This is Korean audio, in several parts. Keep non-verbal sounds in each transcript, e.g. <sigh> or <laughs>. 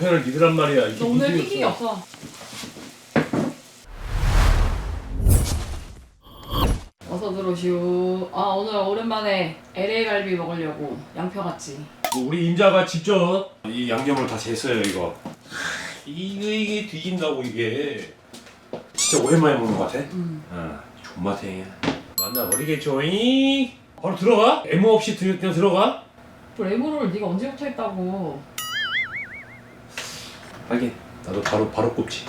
남편을 믿으란 말이야. 이게 너 오늘 믿음이 핑킹이 없어. 어서 들어오시오. 아 오늘 오랜만에 LA 갈비 먹으려고 양표 갔지. 뭐 우리 임자가 직접 이 양념을 다 쟀어요 이거. 이게 이게 뒤진다고 이게. 진짜 오랜만에 먹는 것 같아. 음. 아, 존맛해. 만나버리겠죠. 잉? 바로 들어가? 애무 없이 들, 그냥 들어가? 또 레모를 네가 언제부터 했다고? 하긴 나도 바로 바로 꼽지.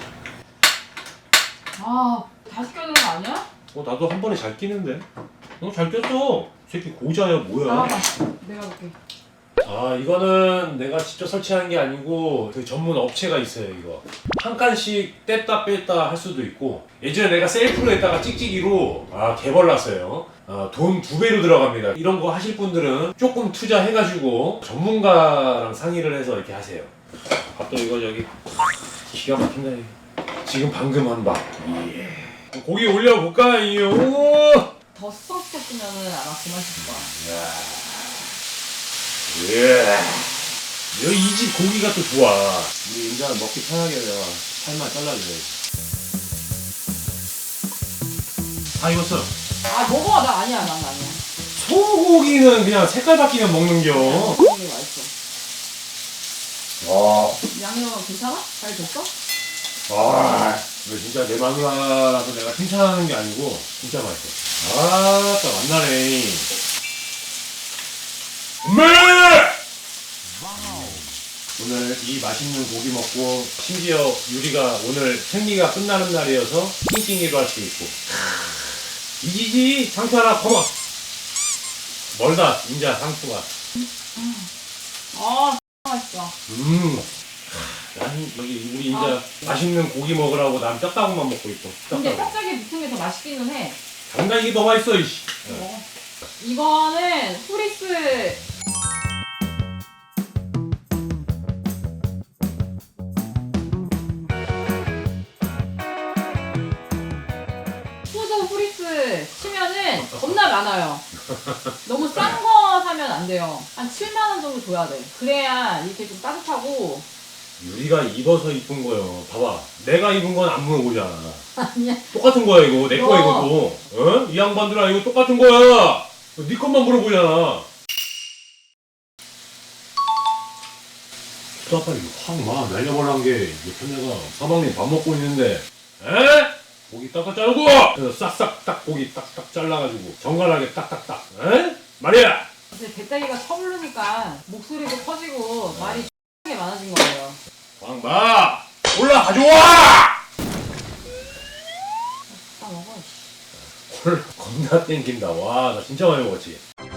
아 다 시켜야 되는 거 아니야? 어 나도 한 번에 잘 끼는데. 너 잘 꼈어. 이 새끼 고자야 뭐야? 나와봐. 내가 볼게. 아 이거는 내가 직접 설치한 게 아니고 그 전문 업체가 있어요 이거 한 칸씩 뗐다 뺐다 할 수도 있고 예전에 내가 셀프로 했다가 찍찍이로 아 개벌났어요 아, 돈두 배로 들어갑니다 이런 거 하실 분들은 조금 투자해가지고 전문가랑 상의를 해서 이렇게 하세요 아 또 이거 여기 기가 막힌다 이거. 지금 방금 한 밥 예. 고기 올려볼까요? 더 수성시켰으면은 아마 그 맛일 거야. 예. 이 집 고기가 또 좋아. 우리 인자 먹기 편하게 내가 살만 잘라줘야지. 다 익었어. 아 먹어 나 아니야 난 아니야. 소고기는 그냥 색깔 바뀌면 먹는겨. 이게 맛있어. 와, 양념 괜찮아? 잘 됐어? 아, 이거 진짜 내 마누라라서 내가 칭찬하는 게 아니고 진짜 맛있어. 아, 딱 만나네. 네! 오늘 이 맛있는 고기 먹고 심지어 유리가 오늘 생리가 끝나는 날이어서 낑낑이로 할수 있고 이지지 상추 하나 커머 멀다 인자 상추가 아 맛있어. 음 난 여기 우리 인자 맛있는 고기 먹으라고 난 뼈다구만 먹고 있고 근데 뼈다구 붙은 게더 맛있기는 해. 장난이 더 맛있어 이씨 먹어. 이거는 후리스 푸드 후리스 치면은 겁나 많아요. 너무 싼 거 사면 안 돼요. 한 7만 원 정도 줘야 돼. 그래야 이렇게 좀 따뜻하고 유리가 입어서 이쁜 거요 봐봐 내가 입은 건 안 물어보잖아 아니야. 똑같은 거야 이거 내 거야 어. 이것도 어? 이 양반들아 이거 똑같은 거야 네 것만 물어보잖아 이거 확막 날려버린 게 옆에 내가 사방님 밥 먹고 있는데 에? 고기 딱딱 자르고 그래서 싹싹 딱 고기 딱딱 잘라가지고 정갈하게 딱딱딱 에? 말이야 근데 배때기가 쳐부르니까 목소리도 커지고 말이 X하게 많아진 거예요. 왕마 올라 가져와 아 먹어. 씨. 헐 겁나 땡긴다 와 나 진짜 많이 먹었지 이게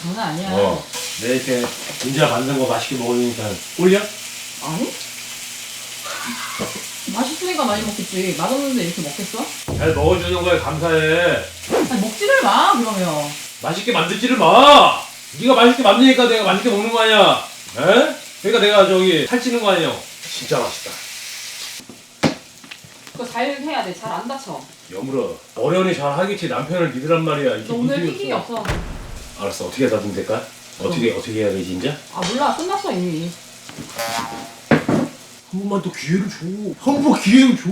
장난 아니야. 어, 내 이렇게 인자 만든 거 맛있게 먹으니까 꿀려? 아니? 맛있으니까 많이 먹겠지. 맛없는데 이렇게 먹겠어? 잘 먹어주는 거에 감사해. 아니, 먹지를 마, 그러면. 맛있게 만들지를 마. 네가 맛있게 만드니까 내가 맛있게 먹는 거 아니야. 에? 그러니까 내가 저기 살찌는 거 아니야. 진짜 맛있다. 그거 잘 해야 돼. 잘 안 다쳐. 여물어. 어련히 잘 하겠지. 남편을 믿으란 말이야. 이게 너 오늘 믿음이 핑킹이 없어. 없어. 알았어. 어떻게 다듬 될까? 어떻게 어떻게 해야 되지 이제? 아, 몰라. 끝났어, 이미. 한 번만 더 기회를 줘. 한 번 기회를 줘.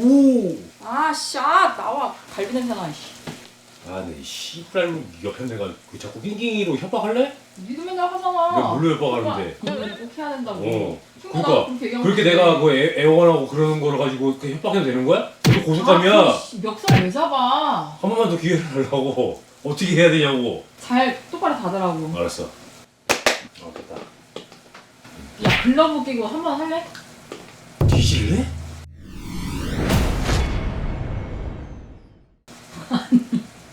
아, 씨. 아, 나와. 갈비 냄새 나, 씨. 아, 내 씨발로 옆에 내가 그 자꾸 낑낑이로 협박할래? 니도 맨날 하잖아. 내가 뭘로 협박하는데? 이거는 꼭 해야 된다고. 어. 친구가 그러니까 그렇게 얘기하면 그렇게 어떡해. 내가 뭐 애, 애원하고 그러는 거를 가지고 그 협박해도 되는 거야? 그 고속감이야. 아, 그 씨, 멱살 왜 잡아? 한 번만 더 기회를 달라고. 어떻게 해야 되냐고. 잘 똑바로 닫으라고. 알았어. 어 됐다. 야, 글러브 끼고 한 번 할래? 뒤질래?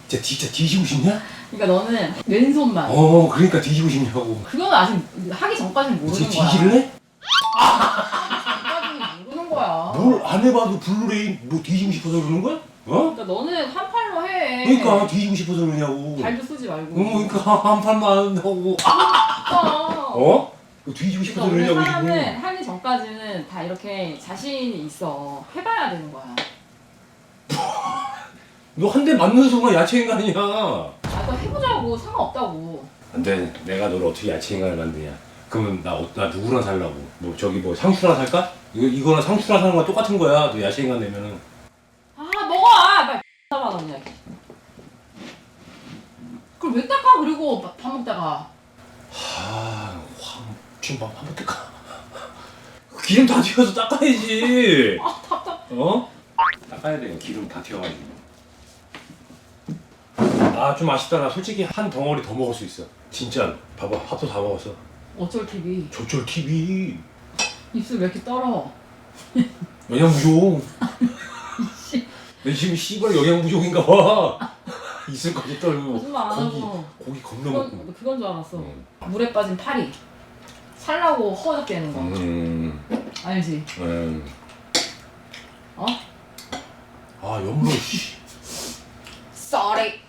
진짜 진짜 뒤지고 싶냐? 그러니까 너는 왼손만. 어 그러니까 뒤지고 싶냐고. 그건 아직 하기 전까지는 모르는 진짜 거야. 뒤질래? 전까지는 모르는 거야. 뭘 안 해봐도 블루레이 뭐 뒤지고 싶어서 그러는 거야? 어? 그러니까 너는 한 팔로 해. 그러니까 뒤지고 싶어서 그러냐고. 발도 쓰지 말고. 어, 그러니까 한 판만 한다고. 아, 어. 어? 그 뒤지고 싶어서 그러니까 그러냐고 사람은. 하기 전까지는 다 이렇게 자신이 있어. 해봐야 되는 거야. <laughs> 너 한 대 맞는 순간 야채 인간이야. 나도 해보자고 상관없다고. 안 돼 내가 너를 어떻게 야채 인간을 만드냐 그러면 나, 어- 나 누구랑 살라고? 뭐 저기 뭐 상추랑 살까? 이거 이거랑 상추랑 사는 거 똑같은 거야. 너 야채인간 되면은. 아 먹어 아 X나 받아 그냥 그걸 왜 닦아 그리고 밥- 밥 먹다가 아, 황 지금 밥 한번 뜰까? 기름 다 튀어서 닦아야지. <laughs> 아 답답 어? 닦아야 돼. 기름 다 튀어가지고. 아, 좀 아쉽다. 나 솔직히 한 덩어리 더 먹을 수 있어. 진짜. 봐봐, 밥도 다 먹었어. 어쩔 TV 조철 TV. 입술 왜 이렇게 떨어 <laughs> 영양 부족. 내 지금 씨발 영양 부족인가 봐. <laughs> 있을 거지 떨고. 거짓말 안 고기, 하고 고기 겁나 먹고. 그건, 그건 줄 알았어 음. 물에 빠진 파리 살라고 허접대는 거 음, 알지? 음. 어? 아, 연무 씨. 쏘리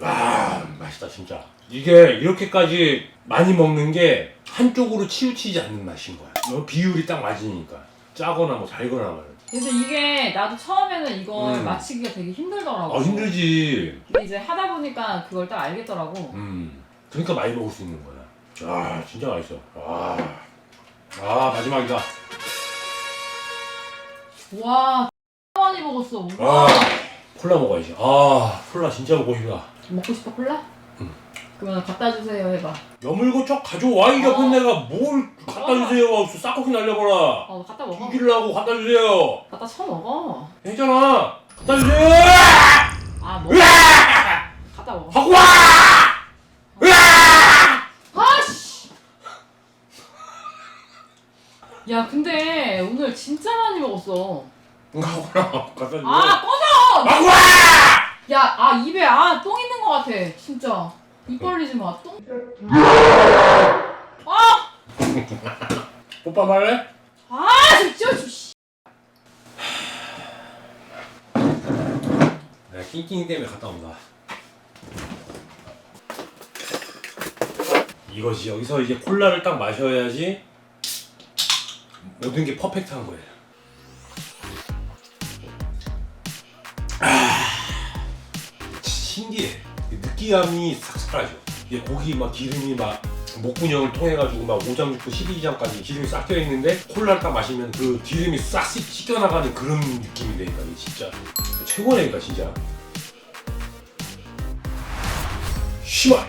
아, 맛있다 진짜. 이게 이렇게까지 많이 먹는 게 한쪽으로 치우치지 않는 맛인 거야. 너 비율이 딱 맞으니까. 짜거나 뭐 달거나 말은. 근데 이게 나도 처음에는 이걸 음. 맞히기가 되게 힘들더라고 아 힘들지. 근데 이제 하다 보니까 그걸 딱 알겠더라고 음. 그러니까 많이 먹을 수 있는 거야. 아 진짜 맛있어. 아, 아 마지막이다. 와 많이 먹었어 아 와. 콜라 먹어야지. 아 콜라 진짜 먹고 싶다. 먹고 싶어 콜라? 응. 그러면 갖다 주세요 해봐 여물고 쪽 가져와 이 옆에 어. 내가 뭘 갖다 주세요. 싹둑이 날려버라. 어 갖다 먹어 죽이려고 갖다 주세요. 갖다 쳐 먹어 괜찮아. 갖다 주세요. 아 먹어 갖다 먹어 갖고 와. 아씨 야 근데 오늘 진짜 많이 먹었어. 갖다 줘. 아 꺼져 와. 야아 입에 아 똥 있는 거 같아 진짜 입 벌리지 마 똥 아! <laughs> 오빠 말해? 아 진짜 씨. 내가 낑낑이 때문에 갔다 온다. 이거지 여기서 이제 콜라를 딱 마셔야지 모든 게 퍼펙트한 거예요. 아, 신기해. 느끼함이 싹 사라져. 이게 고기 막 기름이 막 목구녕을 통해 가지고 막 오장육부 12지장까지 기름이 싹 껴 있는데 콜라를 딱 마시면 그 기름이 싹 씻- 씻겨나가는 그런 느낌이 되니까 진짜 최고라니까 진짜. 심할.